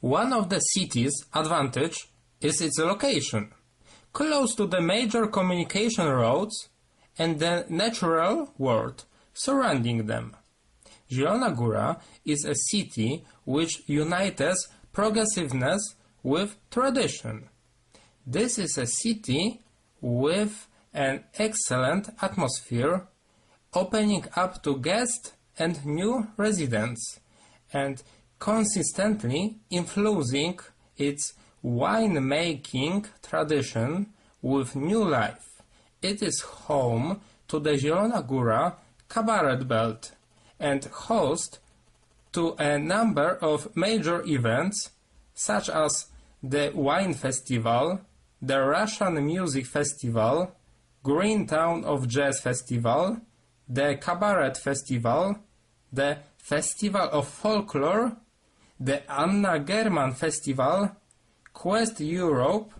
One of the city's advantage is its location, close to the major communication roads and the natural world surrounding them. Zielona Góra is a city which unites progressiveness with tradition. This is a city with an excellent atmosphere, opening up to guests and new residents, and consistently infusing its wine-making tradition with new life. It is home to the Zielona Góra Cabaret Belt and host to a number of major events such as the Wine Festival, the Russian Music Festival, Greentown of Jazz Festival, the Cabaret Festival, the Festival of Folklore, the Anna German Festival, Quest Europe,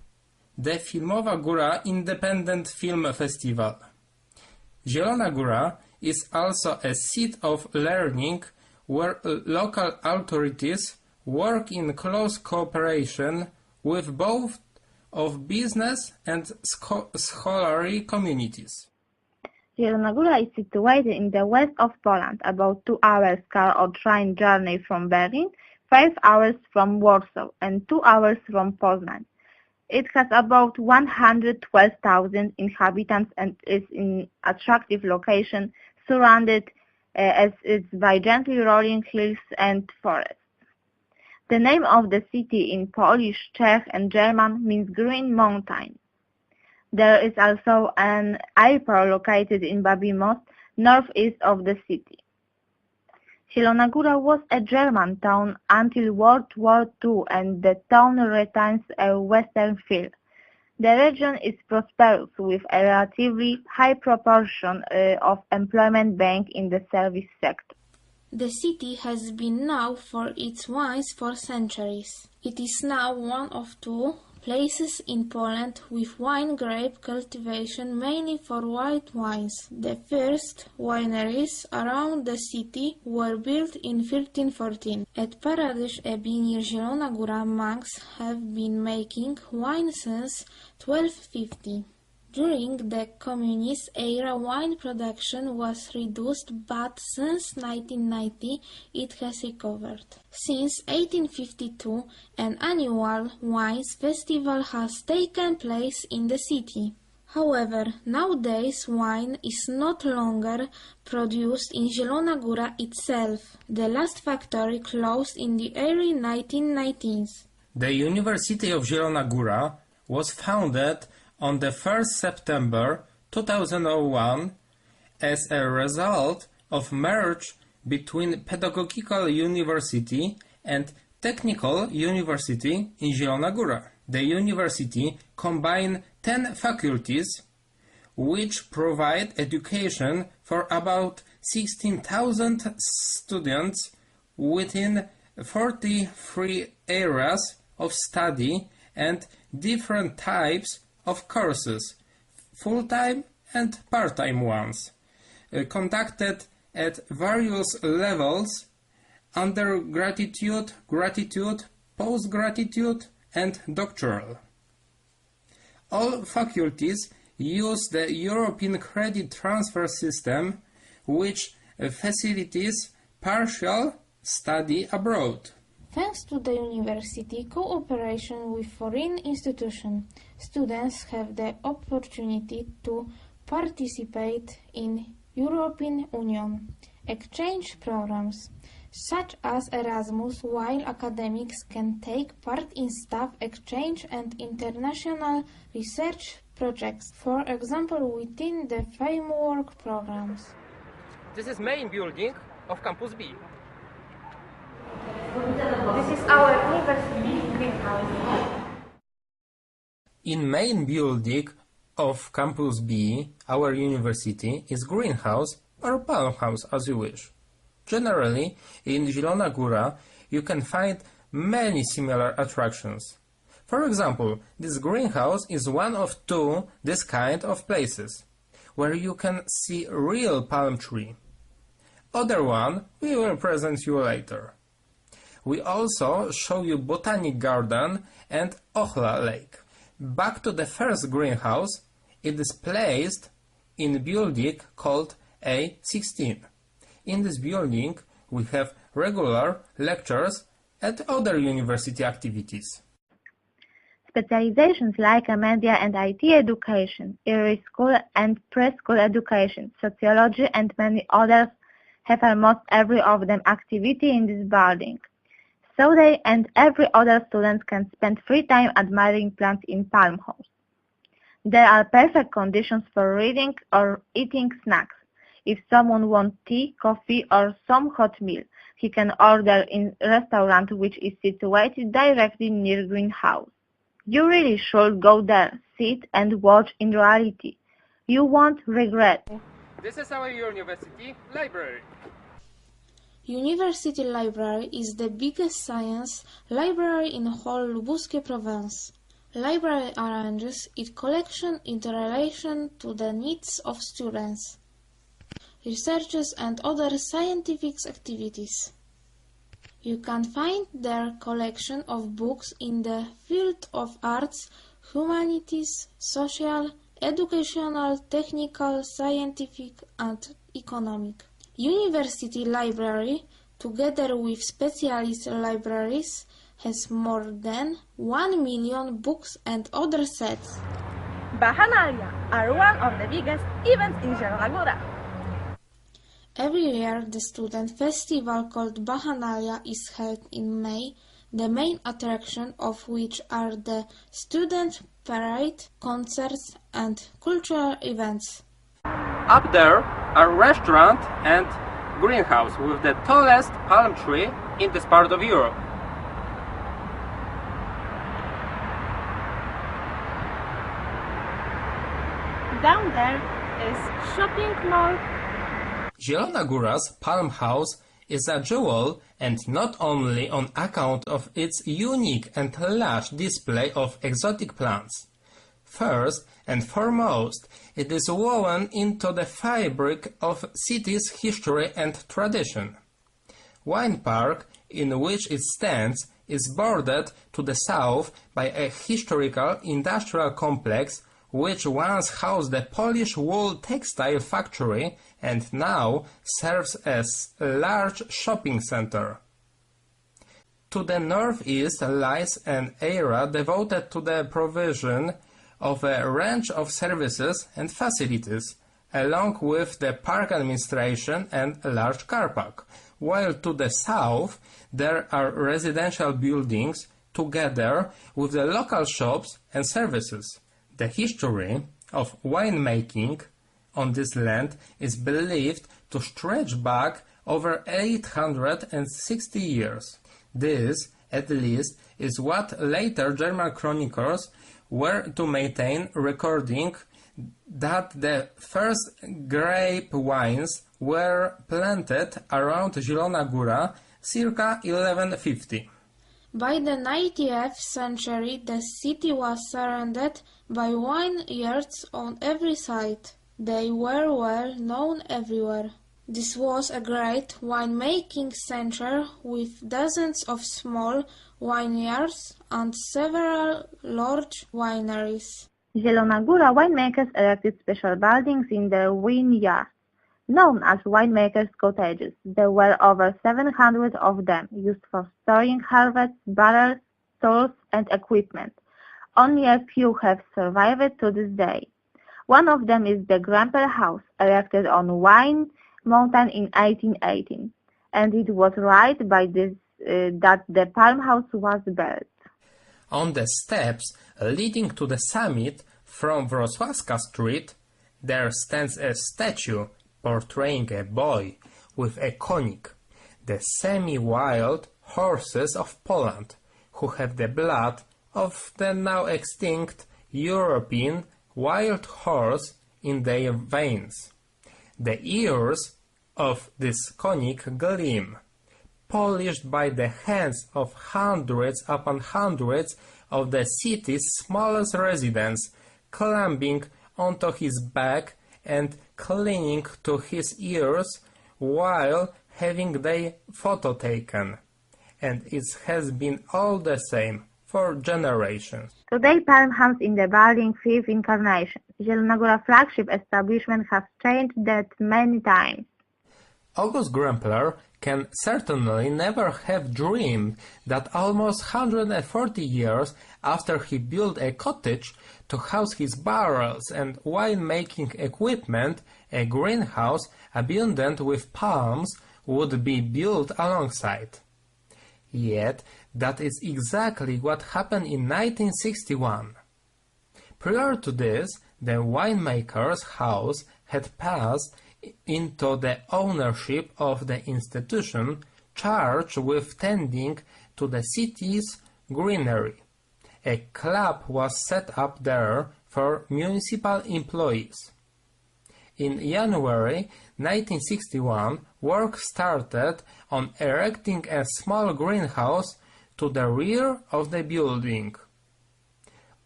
the Filmowa Góra Independent Film Festival. Zielona Góra is also a seat of learning where local authorities work in close cooperation with both of business and scholarly communities. Zielona Góra is situated in the west of Poland, about two hours car or train journey from Berlin, five hours from Warsaw, and two hours from Poznań. It has about 112,000 inhabitants and is in attractive location surrounded uh, as it's by gently rolling hills and forests. The name of the city in Polish, Czech and German means green mountain. There is also an airport located in Babi Most, northeast of the city. Zielona was a German town until World War II and the town retains a western feel. The region is prosperous with a relatively high proportion uh, of employment bank in the service sector. The city has been known for its wines for centuries. It is now one of two places in Poland with wine grape cultivation mainly for white wines. The first wineries around the city were built in 1314. At Paradyż Abbey near Zielona Góra monks have been making wine since 1250. During the communist era wine production was reduced but since 1990 it has recovered. Since 1852 an annual wines festival has taken place in the city. However, nowadays wine is not longer produced in Zielona Góra itself. The last factory closed in the early 1990s. The University of Zielona Góra was founded on the 1st September 2001 as a result of merge between Pedagogical University and Technical University in Zielona Góra. The university combines 10 faculties which provide education for about 16,000 students within 43 areas of study and different types of courses, full-time and part-time ones, uh, conducted at various levels undergraduate, gratitude, postgraduate and doctoral. All faculties use the European Credit Transfer System which facilitates partial study abroad. Thanks to the university cooperation with foreign institutions, students have the opportunity to participate in European Union exchange programs such as Erasmus, while academics can take part in staff exchange and international research projects, for example within the framework programs. This is main building of Campus B. This is our university greenhouse. In main building of Campus B, our university is greenhouse or palm house as you wish. Generally, in Zielona Góra, you can find many similar attractions. For example, this greenhouse is one of two this kind of places, where you can see real palm tree. Other one we will present you later. We also show you Botanic Garden and Ochla Lake. Back to the first greenhouse, it is placed in building called A16. In this building, we have regular lectures and other university activities. Specializations like media and IT education, early school and preschool education, sociology and many others have almost every of them activity in this building. So they and every other student can spend free time admiring plants in Palm House. There are perfect conditions for reading or eating snacks. If someone wants tea, coffee or some hot meal, he can order in restaurant which is situated directly near greenhouse. You really should go there, sit and watch in reality. You won't regret. This is our university library. University Library is the biggest science library in whole Lubuskie province. Library arranges its collection in relation to the needs of students, researchers and other scientific activities. You can find their collection of books in the field of arts, humanities, social, educational, technical, scientific and economic. University Library, together with specialist libraries, has more than 1 million books and other sets. Bacchanalia are one of the biggest events in Zielona Góra. Every year, the student festival called Bacchanalia is held in May, the main attraction of which are the student parade, concerts, and cultural events. Up there are restaurant and greenhouse with the tallest palm tree in this part of Europe. Down there is shopping mall. Zielona Góra's Palm House is a jewel and not only on account of its unique and large display of exotic plants. First and foremost, it is woven into the fabric of city's history and tradition. Wine Park, in which it stands, is bordered to the south by a historical industrial complex which once housed the Polish wool textile factory and now serves as a large shopping center. To the northeast lies an area devoted to the provision of a range of services and facilities, along with the park administration and a large car park, while to the south there are residential buildings together with the local shops and services. The history of winemaking on this land is believed to stretch back over 860 years. This, at least, is what later German chroniclers were to maintain, recording that the first grape wines were planted around Zielona Góra circa 1150. By the 19th century, the city was surrounded by vineyards on every side. They were well known everywhere. This was a great winemaking center with dozens of small vineyards and several large wineries. Zielona Góra winemakers erected special buildings in their vineyards, known as winemakers' cottages. There were over 700 of them, used for storing harvests, barrels, tools, and equipment. Only a few have survived to this day. One of them is the Gramper House, erected on Wine Mountain in 1818, and it was right by this uh, that the Palm House was built. On the steps leading to the summit from Wrocławska Street, there stands a statue portraying a boy with a konik, the semi-wild horses of Poland, who have the blood of the now extinct European wild horse in their veins. The ears of this conic gleam, polished by the hands of hundreds upon hundreds of the city's smallest residents, climbing onto his back and clinging to his ears while having their photo taken. and it has been all the same for generations. Today, Palm House in the Berlin fifth incarnation. Zielona Góra flagship establishment has changed that many times. August Grempler can certainly never have dreamed that almost 140 years after he built a cottage to house his barrels and wine-making equipment, a greenhouse abundant with palms would be built alongside. Yet, that is exactly what happened in 1961. Prior to this, the winemaker's house had passed into the ownership of the institution charged with tending to the city's greenery. A club was set up there for municipal employees. In January 1961, work started on erecting a small greenhouse to the rear of the building.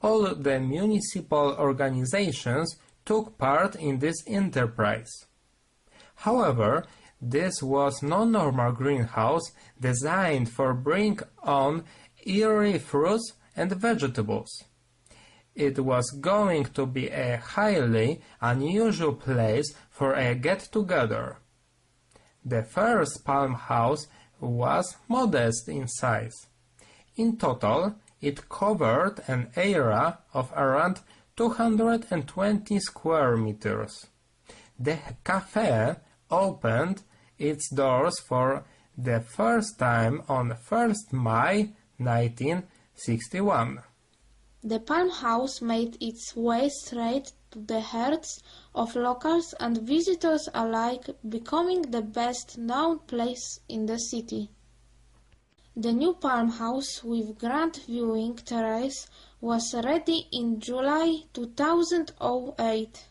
All the municipal organizations took part in this enterprise. However, this was no normal greenhouse designed for bring on eerie fruits and vegetables. It was going to be a highly unusual place for a get-together. The first Palm House was modest in size. In total, it covered an area of around 220 square meters. The cafe opened its doors for the first time on 1st May 1961. The Palm House made its way straight to the hearts of locals and visitors alike, becoming the best known place in the city. The new Palm House with grand viewing terrace was ready in July 2008.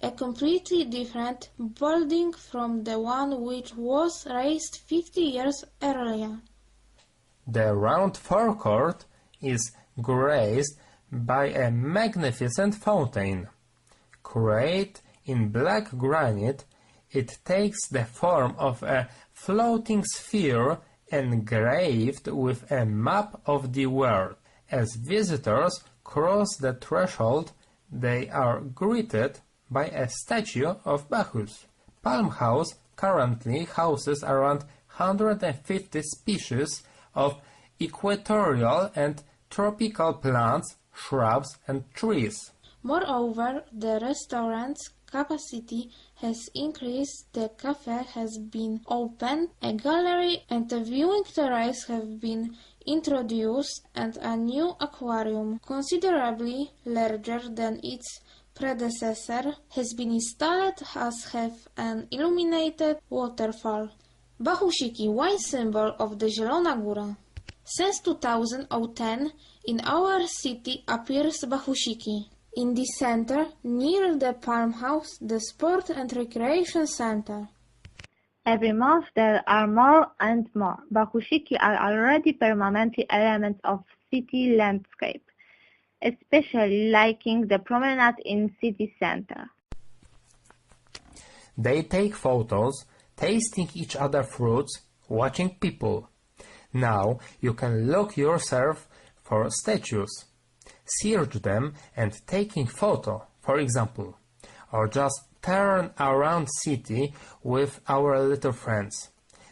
A completely different building from the one which was raised 50 years earlier. The round forecourt is graced by a magnificent fountain. Created in black granite, it takes the form of a floating sphere engraved with a map of the world. As visitors cross the threshold, they are greeted by a statue of Bacchus. Palm House currently houses around 150 species of equatorial and tropical plants, shrubs and trees. Moreover, the restaurant's capacity has increased, the cafe has been opened, a gallery and a viewing terrace have been introduced, and a new aquarium, considerably larger than its predecessor, has been installed as have an illuminated waterfall. Bachusiki, wine symbol of the Zielona Góra. Since 2010, in our city appears Bachusiki. In the center, near the Palm House, the Sport and Recreation Center. Every month there are more and more. Bachushiki are already permanent elements of city landscape, especially liking the promenade in city center. They take photos, tasting each other fruits, watching people. Now you can look yourself for statues, search them and taking photo, for example, or just turn around city with our little friends.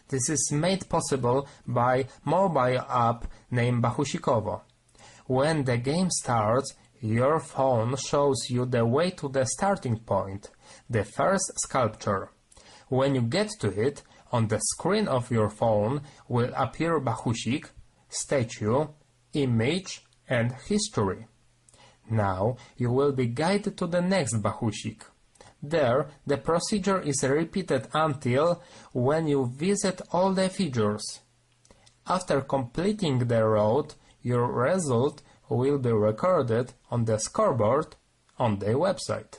This is made possible by mobile app named Bachushikovo. When the game starts, your phone shows you the way to the starting point, the first sculpture. When you get to it, on the screen of your phone will appear Bachushik, statue, image and history. Now you will be guided to the next Bachushik. There, the procedure is repeated until when you visit all the figures. After completing the road, your result will be recorded on the scoreboard on the website.